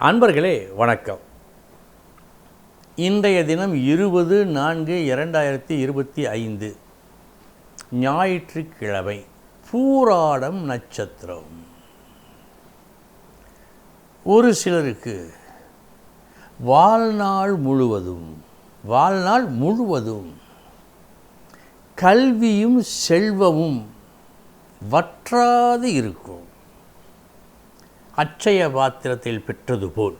அன்பர்களே வணக்கம். இன்றைய தினம் இருபது நான்கு இரண்டாயிரத்தி இருபத்தி ஐந்து. ஞாயிற்றுக்கிழமை பூராடம் நட்சத்திரம். ஒரு சிலருக்கு வாழ்நாள் முழுவதும் வாழ்நாள் முழுவதும் கல்வியும் செல்வமும் வற்றாது இருக்கும். அச்சய பாத்திரத்தில் பெற்றது போல்.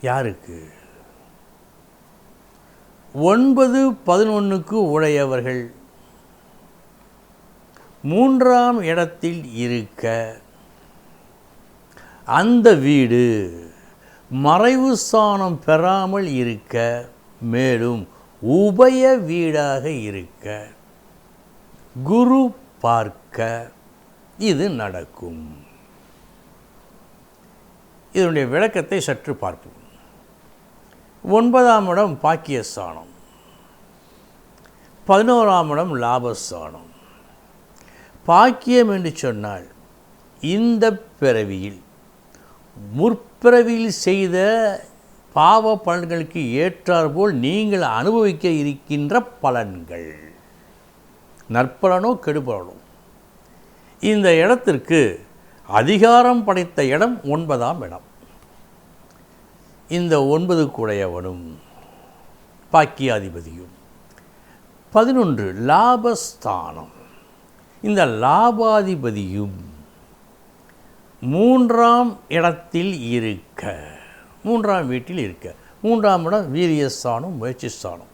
யாருக்கு? ஒன்பது பதினொன்றுக்கு உடையவர்கள். மூன்றாம் இடத்தில் இருக்க அந்த வீடு மறைவு ஸ்தானம் பெறாமல் இருக்க மேலும் உபய வீடாக இருக்க. குரு பார்க்க இது நடக்கும். இதனுடைய விளக்கத்தை சற்று பார்ப்போம். ஒன்பதாம் இடம் பாக்கியஸ்தானம். பதினோராம் இடம் லாபஸ்தானம். பாக்கியம் என்று சொன்னால் இந்த பிறவியில் முற்பிறவியில் செய்த பாவ பலன்களுக்கு ஏற்றாற்போல் நீங்கள் அனுபவிக்க இருக்கின்ற பலன்கள். நற்பலனோ கெடுபலனோ. இந்த இடத்திற்கு அதிகாரம் படைத்த இடம் ஒன்பதாம் இடம். இந்த ஒன்பது குடையவனும் பாக்கியாதிபதியும். பதினொன்று லாபஸ்தானம். இந்த லாபாதிபதியும் மூன்றாம் இடத்தில் இருக்க மூன்றாம் வீட்டில் இருக்க மூன்றாம் இடம் வீரியஸ்தானம் முயற்சி ஸ்தானம்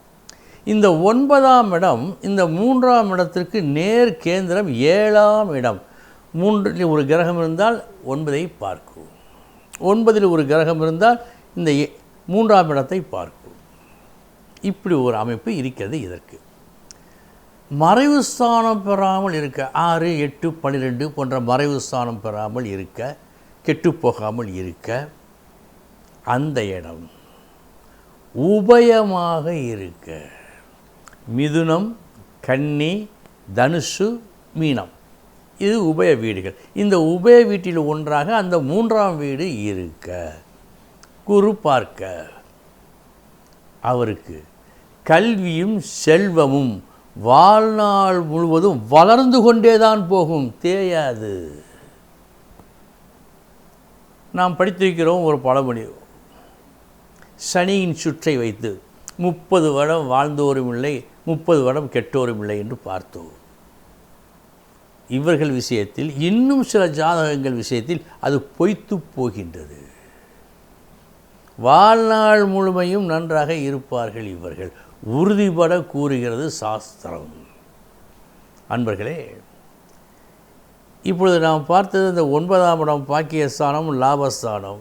இந்த ஒன்பதாம் இடம் இந்த மூன்றாம் இடத்திற்கு நேர் கேந்திரம் ஏழாம் இடம். மூன்றில் ஒரு கிரகம் இருந்தால் ஒன்பதை பார்க்கும். ஒன்பதில் ஒரு கிரகம் இருந்தால் இந்த எ- மூன்றாம் இடத்தை பார்க்கும். இப்படி ஒரு அமைப்பு இருக்கிறது இதற்கு. மறைவு ஸ்தானம் பெறாமல் இருக்க ஆறு எட்டு பன்னிரெண்டு போன்ற மறைவு ஸ்தானம் பெறாமல் இருக்க கெட்டுப் போகாமல் இருக்க அந்த இடம் உபயமாக இருக்க. மிதுனம் கன்னி தனுசு மீனம். இது உபய வீடுகள். இந்த உபய வீட்டில் ஒன்றாக அந்த மூன்றாம் வீடு இருக்க. குரு பார்க்க. அவருக்கு கல்வியும் செல்வமும் வாழ்நாள் முழுவதும் வளர்ந்து கொண்டே தான் போகும். தேயாது. நாம் படித்திருக்கிறோம் ஒரு பழமொழி. சனியின் சுற்றை வைத்து முப்பது வருடம் வாழ்ந்தோரும் இல்லை முப்பது வருடம் கெட்டோரும் இல்லை என்று பார்த்தோம். இவர்கள் விஷயத்தில் இன்னும் சில ஜாதகங்கள் விஷயத்தில் அது பொய்த்து போகின்றது. வாழ்நாள் முழுமையும் நன்றாக இருப்பார்கள் இவர்கள். உறுதிபட கூறுகிறது சாஸ்திரம். அன்பர்களே இப்பொழுது நாம் பார்த்தது இந்த ஒன்பதாம் இடம் பாக்கியஸ்தானம் லாபஸ்தானம்.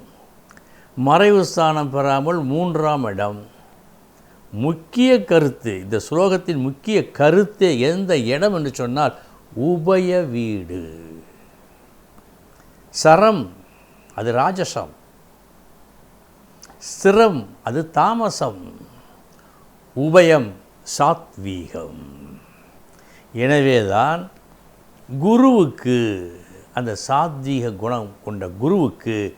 மறைவு ஸ்தானம் பெறாமல் மூன்றாம் இடம். முக்கிய கருத்து இந்த ஸ்லோகத்தின் முக்கிய கருத்தே எந்த இடம் என்று சொன்னால் உபய வீடு. சரம் அது ராஜசம். ஸ்திரம் அது தாமசம். உபயம் சாத்வீகம். எனவேதான் குருவுக்கு அந்த சாத்வீக குணம் கொண்ட குருவுக்கு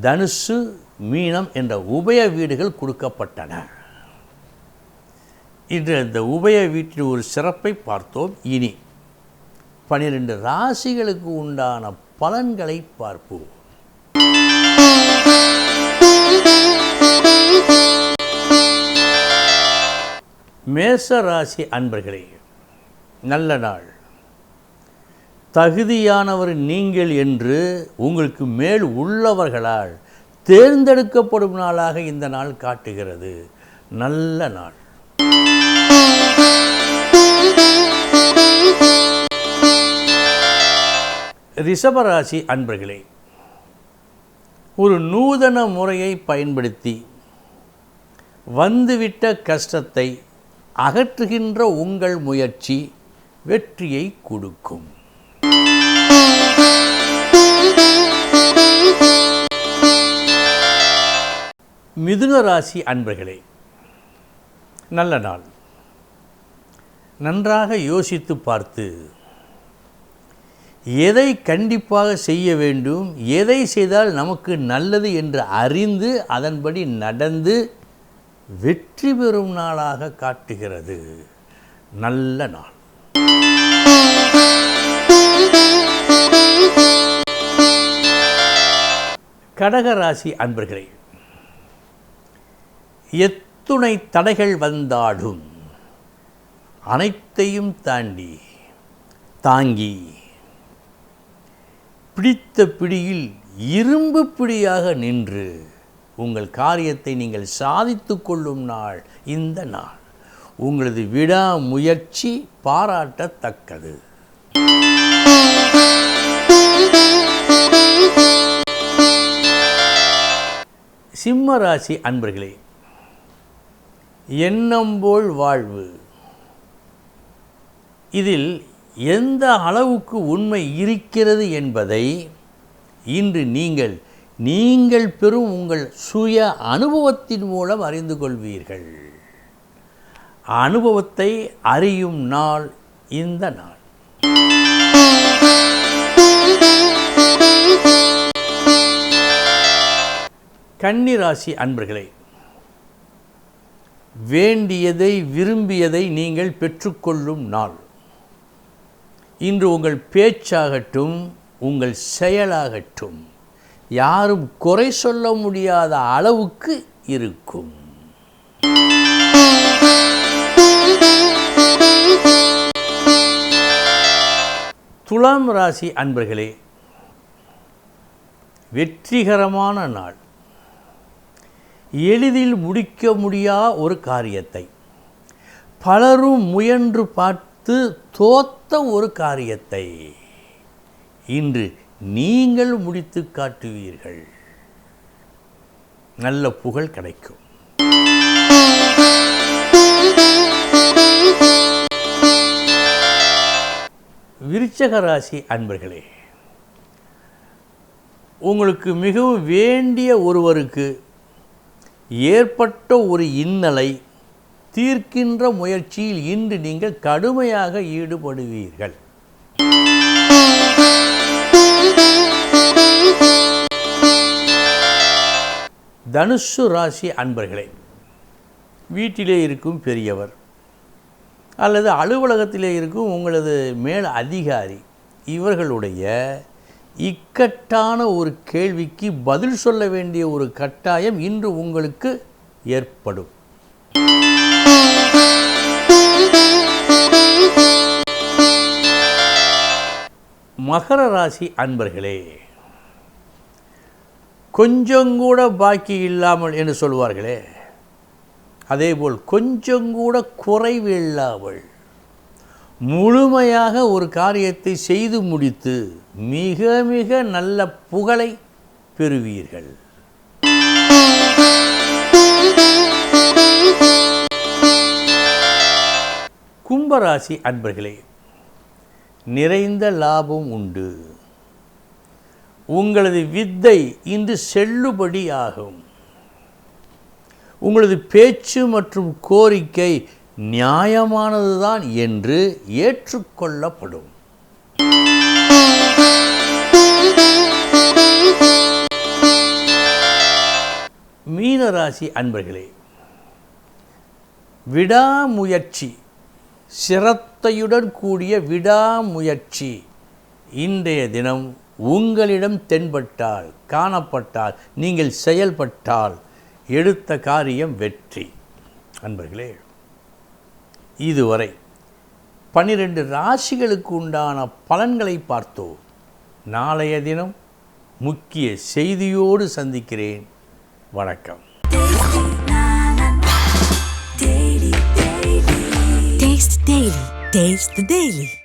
தனுசு மீனம் என்ற உபய வீடுகள் கொடுக்கப்பட்டன. இன்று இந்த உபய வீட்டின் ஒரு சிறப்பை பார்த்தோம். இனி பனிரெண்டு ராசிகளுக்கு உண்டான பலன்களை பார்ப்போம். மேச ராசி அன்பர்களே நல்ல நாள். தகுதியானவர் நீங்கள் என்று உங்களுக்கு மேல் உள்ளவர்களால் தேர்ந்தெடுக்கப்படும் நாளாக இந்த நாள் காட்டுகிறது. நல்ல நாள். ரிஷபராசி அன்பர்களே ஒரு நூதன முறையை பயன்படுத்தி வந்துவிட்ட கஷ்டத்தை அகற்றுகின்ற உங்கள் முயற்சி வெற்றியை கொடுக்கும். மிதுன ராசி அன்பர்களே நல்ல நாள். நன்றாக யோசித்து பார்த்து எதை கண்டிப்பாக செய்ய வேண்டும் எதை செய்தால் நமக்கு நல்லது என்று அறிந்து அதன்படி நடந்து வெற்றி பெறும் நாளாக காட்டுகிறது. நல்ல நாள். கடகராசி அன்பர்களே எத்துணை தடைகள் வந்தாலும் அனைத்தையும் தாண்டி தாங்கி பிடித்த பிடியில் இரும்பு பிடியாக நின்று உங்கள் காரியத்தை நீங்கள் சாதித்து கொள்ளும் நாள் இந்த நாள். உங்களது விடாமுயற்சி பாராட்டத்தக்கது. சிம்ம ராசி அன்பர்களே எண்ணம்போல் வாழ்வு. இதில் எந்த அளவுக்கு உண்மை இருக்கிறது என்பதை இன்று நீங்கள் நீங்கள் பெறும் உங்கள் சுய அனுபவத்தின் மூலம் அறிந்து கொள்வீர்கள். அனுபவத்தை அறியும் நாள் இந்த நாள். கன்னிராசி அன்பர்களே வேண்டியதை விரும்பியதை நீங்கள் பெற்றுக்கொள்ளும் நாள். இன்று உங்கள் பேச்சாகட்டும் உங்கள் செயலாகட்டும் யாரும் குறை சொல்ல முடியாத அளவுக்கு இருக்கும். துலாம் ராசி அன்பர்களே வெற்றிகரமான நாள். எளிதில் முடிக்க முடியா ஒரு காரியத்தை. பலரும் முயன்று பார்த்து தோத்த ஒரு காரியத்தை இன்று நீங்கள் முடித்து காட்டுவீர்கள். நல்ல புகழ் கிடைக்கும். விருச்சக ராசி அன்பர்களே உங்களுக்கு மிகவும் வேண்டிய ஒருவருக்கு ஏற்பட்ட ஒரு இன்னலை தீர்க்கின்ற முயற்சியில் இன்று நீங்கள் கடுமையாக ஈடுபடுவீர்கள். தனுசு ராசி அன்பர்களே வீட்டிலே இருக்கும் பெரியவர் அல்லது அலுவலகத்திலே இருக்கும் உங்களது மேல் அதிகாரி இவர்களுடைய இக்கட்டான ஒரு கேள்விக்கு பதில் சொல்ல வேண்டிய ஒரு கட்டாயம் இன்று உங்களுக்கு ஏற்படும். மகர ராசி அன்பர்களே கொஞ்சம் கூட பாக்கி இல்லாமல் என்று சொல்வார்களே அதேபோல் கொஞ்சம் கூட குறைவு இல்லாமல் முழுமையாக ஒரு காரியத்தை செய்து முடித்து மிக மிக நல்ல புகழை பெறுவீர்கள். கும்பராசி அன்பர்களே நிறைந்த லாபம் உண்டு. உங்களது வித்தை இன்று செல்லுபடியாகும். உங்களது பேச்சு மற்றும் கோரிக்கை நியாயமானதுதான் என்று ஏற்றுக்கொள்ளப்படும். மீனராசி அன்பர்களே விடாமுயற்சி சிரத்தையுடன் கூடிய விடாமுயற்சி. இன்றைய தினம் உங்களிடம் தென்பட்டால் காணப்பட்டால் நீங்கள் செயல்பட்டால் எடுத்த காரியம் வெற்றி. அன்பர்களே இதுவரை பன்னிரண்டு ராசிகளுக்கு உண்டான பலன்களை பார்த்தோம். நாளைய தினம் முக்கிய செய்தியோடு சந்திக்கிறேன். வணக்கம். Taste. Taste the Daily.